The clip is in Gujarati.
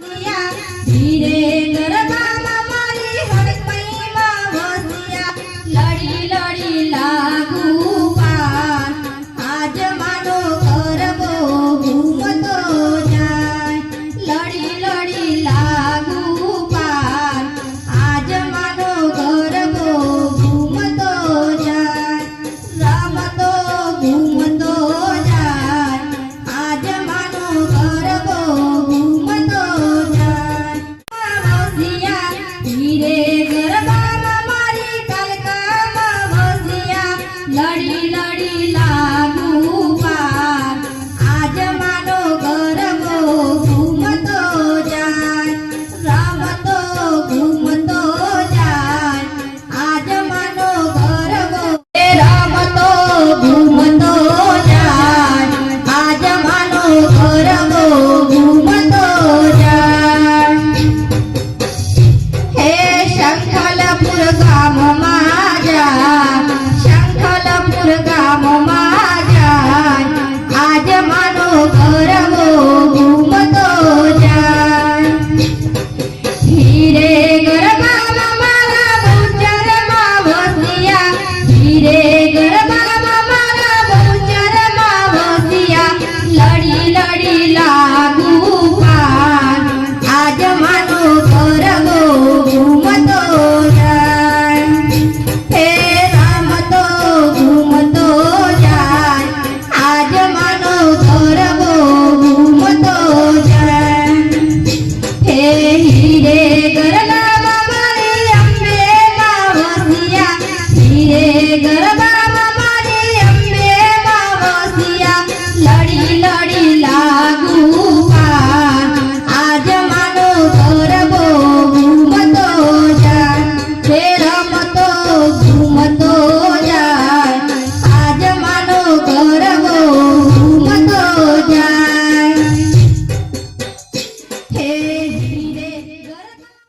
你呀 না गे ગણપત અંબે બાવસિયા લડી